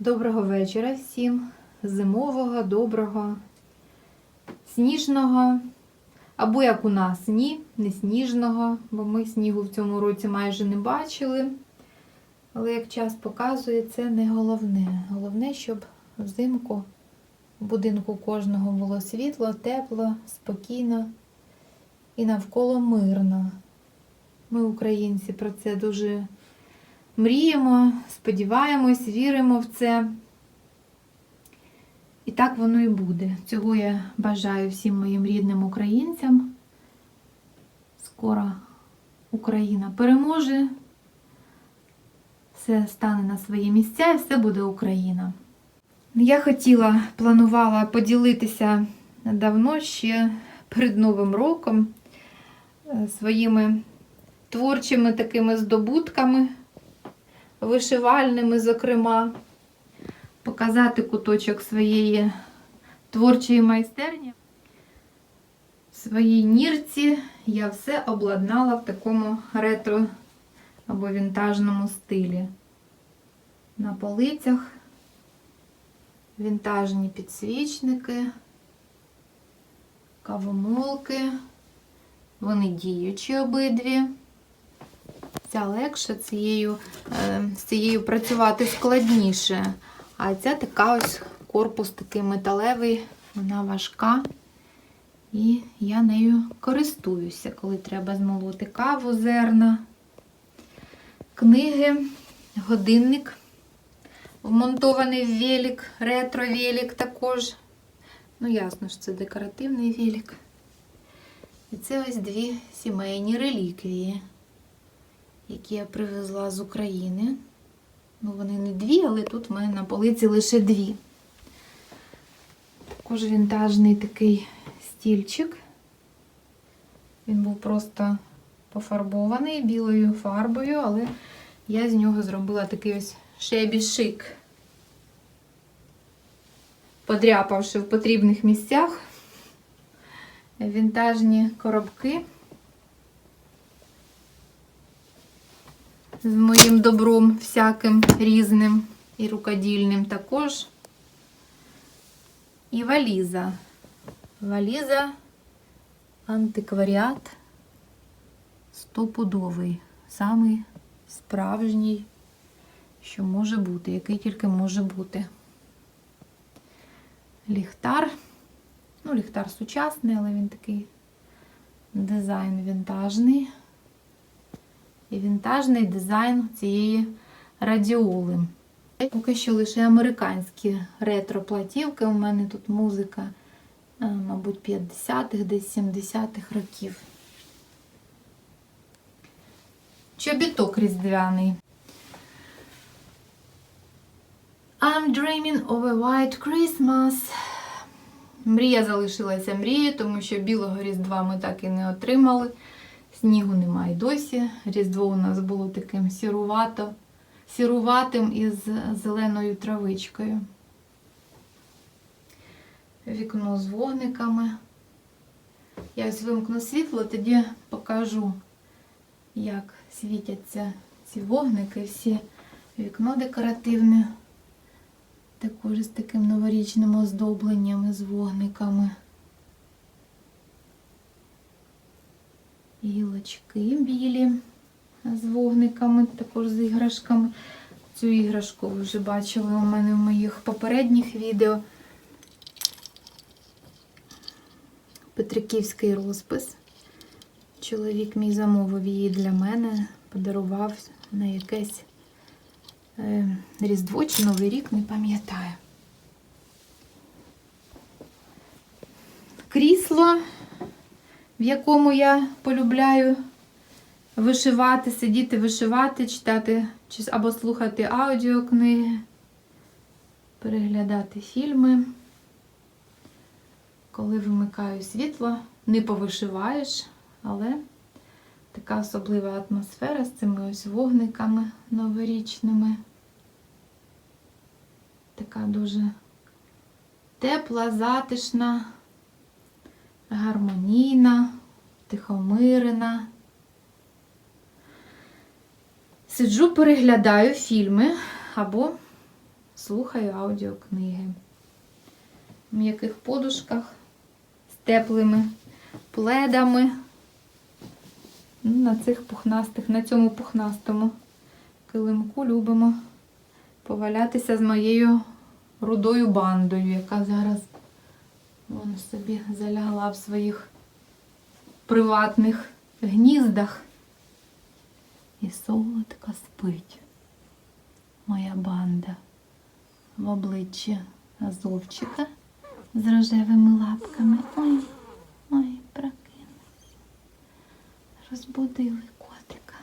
Доброго вечора всім. Зимового, доброго, сніжного. Або як у нас, ні, не сніжного, бо ми снігу в цьому році майже не бачили. Але як час показує, це не головне. Головне, щоб взимку в будинку кожного було світло, тепло, спокійно і навколо мирно. Ми, українці, про це дуже мріємо, сподіваємось, віримо в це. І так воно і буде. Цього я бажаю всім моїм рідним українцям. Скоро Україна переможе, все стане на свої місця і все буде Україна. Я хотіла, планувала поділитися давно ще перед Новим роком е, своїми творчими такими здобутками, вишивальними, зокрема, показати куточок своєї творчої майстерні. В своїй нірці я все обладнала в такому ретро або вінтажному стилі. На полицях вінтажні підсвічники, кавомолки, вони діючі обидві. Ця легша, цією, е, з цією працювати складніше. А ця така ось корпус такий металевий, вона важка. І я нею користуюся, коли треба змолоти каву, зерна, книги, годинник, вмонтований в велик, ретро-велик також. Ну, ясно ж, це декоративний велик. І це ось дві сімейні реліквії, які я привезла з України. Ну, вони не дві, але тут в мене на полиці лише дві. Також вінтажний такий стільчик. Він був просто пофарбований білою фарбою, але я з нього зробила такий ось шебі шик, подряпавши в потрібних місцях вінтажні коробки. З моїм добром всяким різним і рукодільним також. І валіза. Валіза антикваріат стопудовий, самий справжній, що може бути, який тільки може бути. Ліхтар. Ну, ліхтар сучасний, але він такий дизайн вінтажний і вінтажний дизайн цієї радіоли. Поки що лише американські ретро-платівки. У мене тут музика, е, мабуть, 50-х, десь 70-х років. Чобіток різдвяний. I'm dreaming of a white Christmas. Мрія залишилася мрією, тому що білого різдва ми так і не отримали. Снігу немає досі. Різдво у нас було таким сірувато, сіруватим із зеленою травичкою. Вікно з вогниками. Я ось вимкну світло, тоді покажу, як світяться ці вогники, всі вікно декоративне, також з таким новорічним оздобленням з вогниками. Гілочки білі з вогниками, також з іграшками. Цю іграшку ви вже бачили у мене в моїх попередніх відео. Петриківський розпис. Чоловік мій замовив її для мене, подарував на якесь е, Різдво чи Новий рік, не пам'ятаю. Крісло в якому я полюбляю вишивати, сидіти, вишивати, читати або слухати аудіокниги, переглядати фільми. Коли вимикаю світло, не повишиваєш, але така особлива атмосфера з цими ось вогниками новорічними. Така дуже тепла, затишна гармонійна, тихомирена. Сиджу, переглядаю фільми або слухаю аудіокниги. В м'яких подушках з теплими пледами. Ну, На цих пухнастих, на цьому пухнастому килимку любимо повалятися з моєю рудою бандою, яка зараз вон собі залягла в своїх приватних гніздах. І солодко спить моя банда в обличчі Азовчика з рожевими лапками. Ой, ой, прокинувся. Розбудили котика.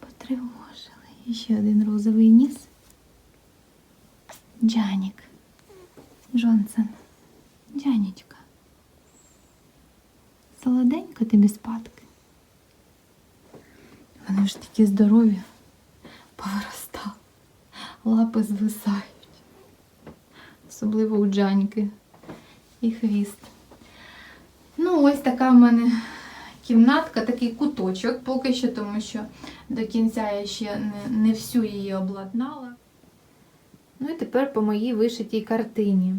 Потривожили. І ще один розовий ніс. Джанік. Джонсон. Джанічка. Солоденько тобі спадки. Вони ж такі здорові, повиростали, лапи звисають. Особливо у Джаніки і хвіст. Ну, ось така в мене кімнатка, такий куточок поки що, тому що до кінця я ще не, не всю її обладнала. Ну і тепер по моїй вишитій картині.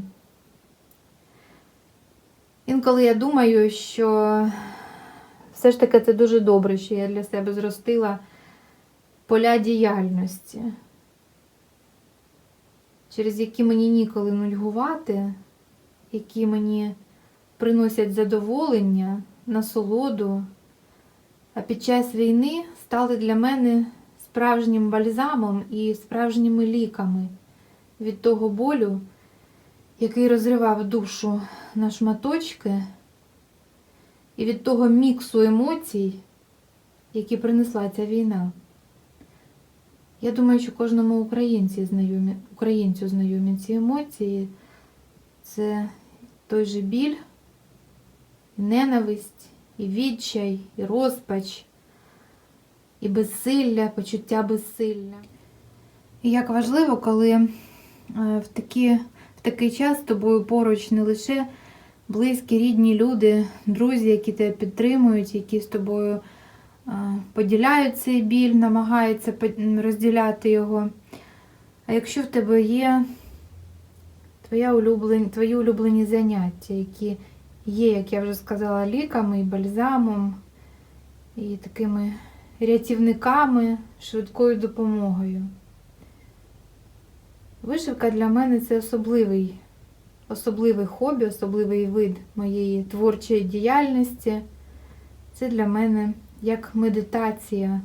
Інколи я думаю, що все ж таки це дуже добре, що я для себе зростила поля діяльності, через які мені ніколи нудьгувати, які мені приносять задоволення, насолоду, а під час війни стали для мене справжнім бальзамом і справжніми ліками від того болю, який розривав душу на шматочки, і від того міксу емоцій, які принесла ця війна. Я думаю, що кожному українці знайомі, українцю знайомі ці емоції це той же біль, і ненависть, і відчай, і розпач, і безсилля, почуття безсилля. І як важливо, коли е, в, такі, такий час з тобою поруч не лише близькі, рідні люди, друзі, які тебе підтримують, які з тобою поділяють цей біль, намагаються розділяти його. А якщо в тебе є твоя улюблені, твої улюблені заняття, які є, як я вже сказала, ліками і бальзамом, і такими рятівниками, швидкою допомогою. Вишивка для мене це особливий, особливий хобі, особливий вид моєї творчої діяльності. Це для мене як медитація.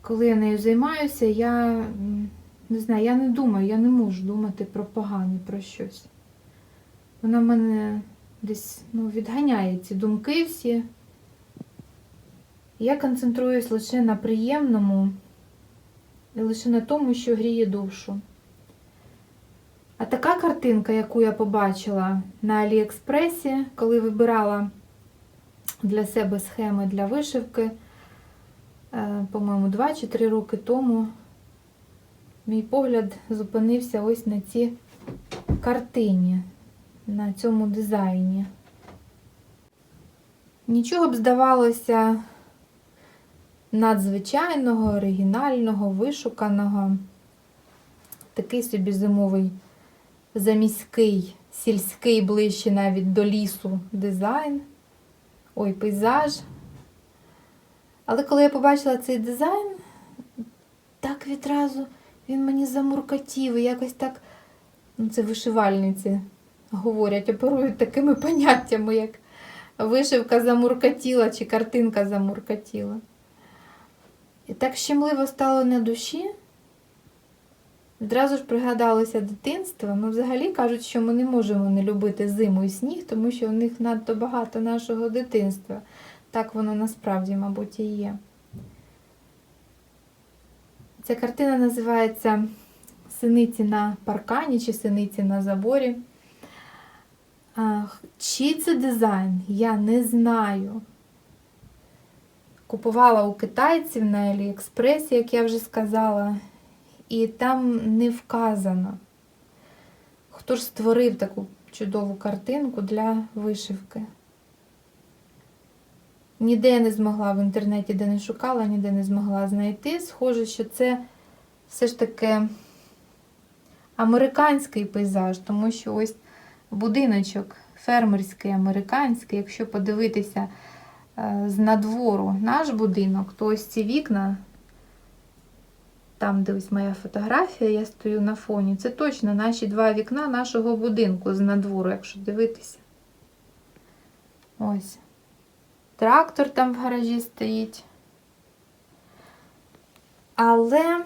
Коли я нею займаюся, я не знаю, я не думаю, я не можу думати про погане, про щось. Вона в мене десь ну, відганяє ці думки всі. Я концентруюсь лише на приємному лише на тому, що гріє душу. А така картинка, яку я побачила на Аліекспресі, коли вибирала для себе схеми для вишивки, е, по-моєму, 2 чи 3 роки тому, мій погляд зупинився ось на цій картині, на цьому дизайні. Нічого б здавалося надзвичайного, оригінального, вишуканого. Такий собі зимовий заміський, сільський, ближче навіть до лісу дизайн. Ой, пейзаж. Але коли я побачила цей дизайн, так відразу він мені замуркотів і якось так, ну це вишивальниці говорять, оперують такими поняттями, як вишивка замуркотіла чи картинка замуркотіла. І так щемливо стало на душі. Відразу ж пригадалося дитинство. Ну, взагалі кажуть, що ми не можемо не любити зиму і сніг, тому що в них надто багато нашого дитинства. Так воно насправді, мабуть, і є. Ця картина називається Синиці на паркані чи Синиці на заборі. А, Чий це дизайн? Я не знаю. Купувала у китайців на Аліекспресі, як я вже сказала, і там не вказано, хто ж створив таку чудову картинку для вишивки. Ніде не змогла в інтернеті, де не шукала, ніде не змогла знайти. Схоже, що це все ж таки американський пейзаж, тому що ось будиночок фермерський, американський. Якщо подивитися з надвору наш будинок, то ось ці вікна, там, де ось моя фотографія, я стою на фоні. Це точно наші два вікна нашого будинку з надвору, якщо дивитися. Ось. Трактор там в гаражі стоїть. Але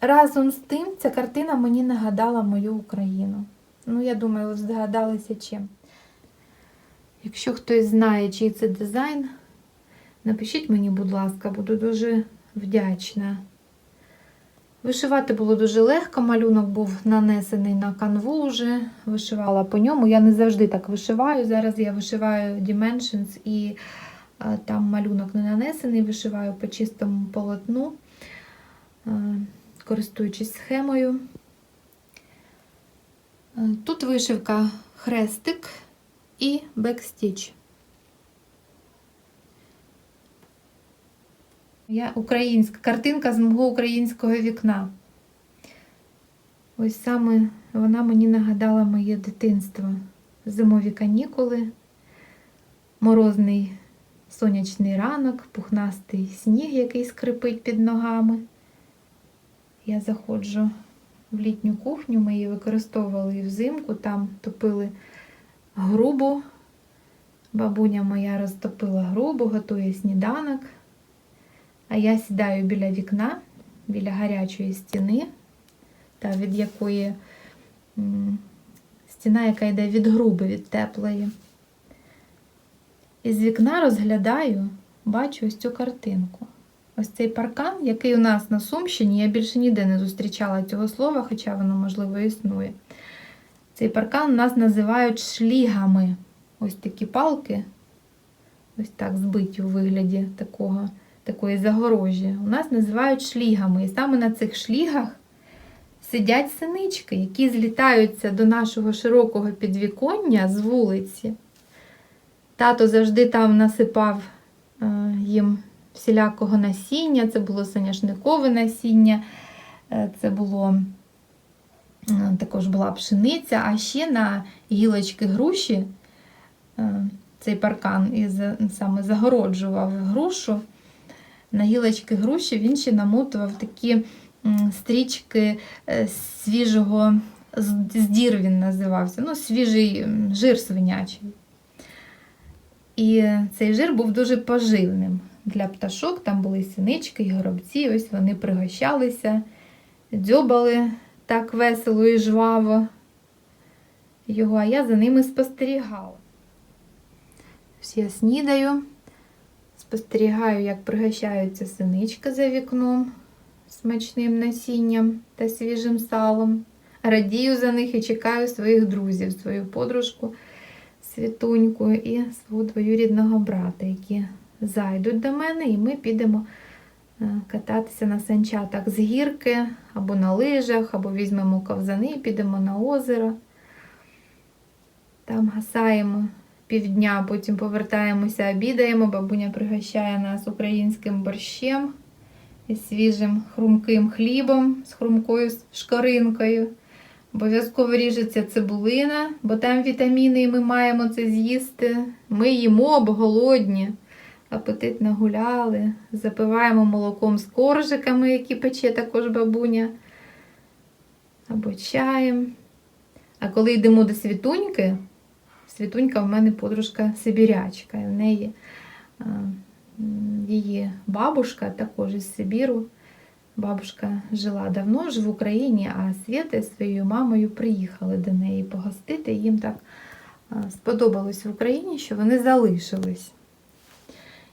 разом з тим ця картина мені нагадала мою Україну. Ну, я думаю, ви здогадалися чим. Якщо хтось знає, чий це дизайн, напишіть мені, будь ласка, буду дуже вдячна. Вишивати було дуже легко, малюнок був нанесений на канву вже, вишивала по ньому. Я не завжди так вишиваю. Зараз я вишиваю Dimensions і е, там малюнок не нанесений, вишиваю по чистому полотну, е, користуючись схемою. Е, Тут вишивка хрестик і бекстіч. Я українська картинка з мого українського вікна. Ось саме вона мені нагадала моє дитинство. Зимові канікули, морозний сонячний ранок, пухнастий сніг, який скрипить під ногами. Я заходжу в літню кухню, ми її використовували і взимку, там топили грубу. Бабуня моя розтопила грубу, готує сніданок. А я сідаю біля вікна, біля гарячої стіни, та від якої стіна, яка йде від груби, від теплої. І з вікна розглядаю, бачу ось цю картинку. Ось цей паркан, який у нас на Сумщині, я більше ніде не зустрічала цього слова, хоча воно, можливо, існує. Цей паркан нас називають шлігами. Ось такі палки, ось так збиті у вигляді такого, такої загорожі. У нас називають шлігами. І саме на цих шлігах сидять синички, які злітаються до нашого широкого підвіконня з вулиці. Тато завжди там насипав е, їм всілякого насіння. Це було соняшникове насіння, е, це було також була пшениця, а ще на гілочки груші е, цей паркан і саме загороджував грушу. На гілочки груші він ще намотував такі стрічки е, з-свіжого, з з він називався, ну, свіжий жир свинячий. І цей жир був дуже поживним для пташок. Там були синички і горобці, ось вони пригощалися, дзьобали так весело і жваво його, а я за ними спостерігала. Я снідаю, спостерігаю, як пригощаються синички за вікном смачним насінням та свіжим салом. Радію за них і чекаю своїх друзів, свою подружку Світуньку і свого двоюрідного брата, які зайдуть до мене, і ми підемо кататися на санчатах з гірки, або на лижах, або візьмемо ковзани і підемо на озеро. Там гасаємо півдня, потім повертаємося, обідаємо. Бабуня пригощає нас українським борщем із свіжим хрумким хлібом з хрумкою шкоринкою. Обов'язково ріжеться цибулина, бо там вітаміни, і ми маємо це з'їсти. Ми їмо, бо голодні. Апетит нагуляли. Запиваємо молоком з коржиками, які пече також бабуня. Або чаєм. А коли йдемо до світуньки, світунька в мене подружка Сибірячка. І в неї її бабушка також із Сибіру. Бабушка жила давно ж в Україні, а Свята зі своєю мамою приїхали до неї погостити. Їм так сподобалось в Україні, що вони залишились.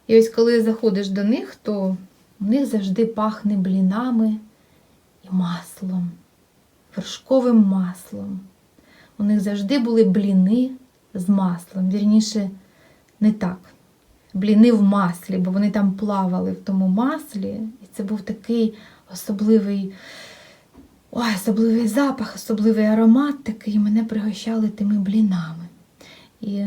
І ось коли заходиш до них, то у них завжди пахне блінами і маслом, вершковим маслом. У них завжди були бліни з маслом. Вірніше, не так. Бліни в маслі, бо вони там плавали в тому маслі. І це був такий особливий, ой, особливий запах, особливий аромат такий. Мене пригощали тими блінами. І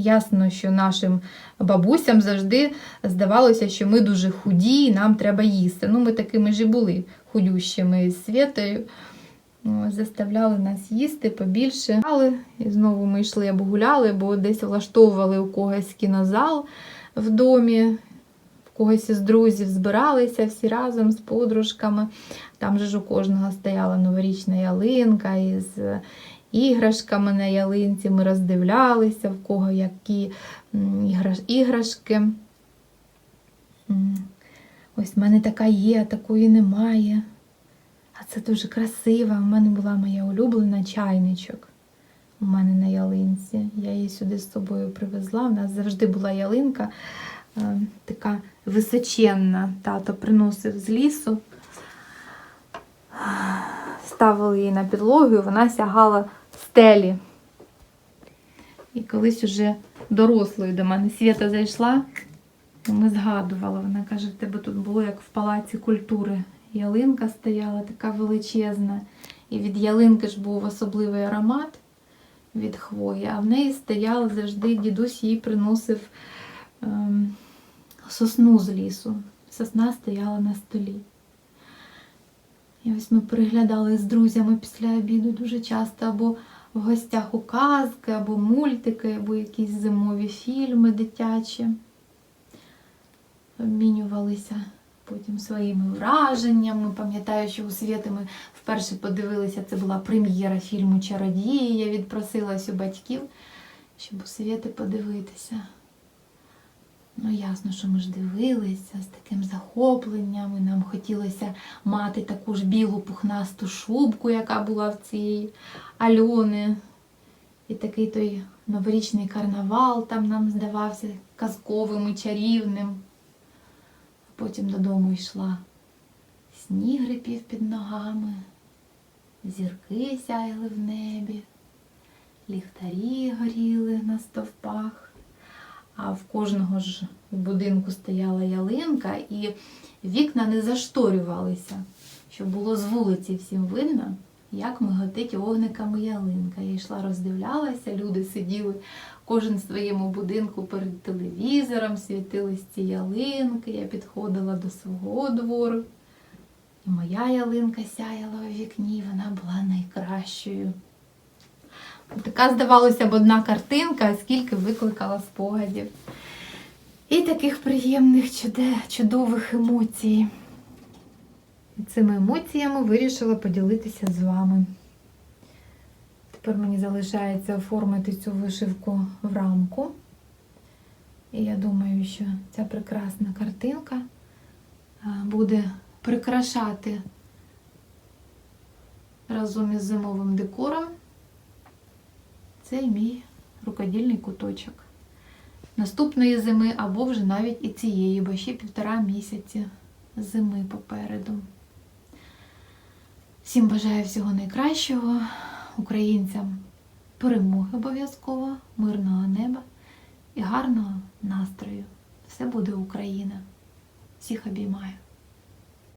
ясно, що нашим бабусям завжди здавалося, що ми дуже худі і нам треба їсти. Ну, ми такими ж і були худющими з Світою. Заставляли нас їсти побільше. І знову ми йшли або гуляли, бо десь влаштовували у когось кінозал в домі, в когось із друзів збиралися всі разом з подружками. Там же ж у кожного стояла новорічна ялинка із іграшками на ялинці. Ми роздивлялися, в кого які іграшки. Ось в мене така є, а такої немає. А це дуже красиво. У мене була моя улюблена чайничок. У мене на ялинці. Я її сюди з собою привезла. У нас завжди була ялинка е, така височенна. Тато приносив з лісу. Ставили її на підлогу, і вона сягала стелі. І колись уже дорослою до мене Свята зайшла, і ми згадували. Вона каже, в тебе тут було як в палаці культури. Ялинка стояла така величезна. І від ялинки ж був особливий аромат від хвої, а в неї стояла завжди, дідусь їй приносив ем, сосну з лісу. Сосна стояла на столі. І ось ми переглядали з друзями після обіду дуже часто або в гостях у казки, або мультики, або якісь зимові фільми дитячі. Обмінювалися потім своїми враженнями. Пам'ятаю, що у Світи ми вперше подивилися, це була прем'єра фільму Чародії. Я відпросилась у батьків, щоб у Світи подивитися. Ну, ясно, що ми ж дивилися з таким захопленням, і нам хотілося мати таку ж білу пухнасту шубку, яка була в цієї Альони. І такий той новорічний карнавал там нам здавався казковим і чарівним. Потім додому йшла. Сніг рипів під ногами, зірки сяяли в небі, ліхтарі горіли на стовпах. А в кожного ж будинку стояла ялинка, і вікна не зашторювалися, щоб було з вулиці всім видно, як миготить вогниками ялинка. Я йшла, роздивлялася, люди сиділи кожен в своєму будинку перед телевізором, світились ці ялинки. Я підходила до свого двору. І моя ялинка сяяла у вікні, вона була найкращою. Така, здавалося б, одна картинка, скільки викликала спогадів. І таких приємних, чудових емоцій. І цими емоціями вирішила поділитися з вами. Тепер мені залишається оформити цю вишивку в рамку. І я думаю, що ця прекрасна картинка буде прикрашати разом із зимовим декором цей мій рукодільний куточок. Наступної зими або вже навіть і цієї, бо ще півтора місяці зими попереду. Всім бажаю всього найкращого, українцям перемоги обов'язково, мирного неба і гарного настрою. Все буде Україна. Всіх обіймаю.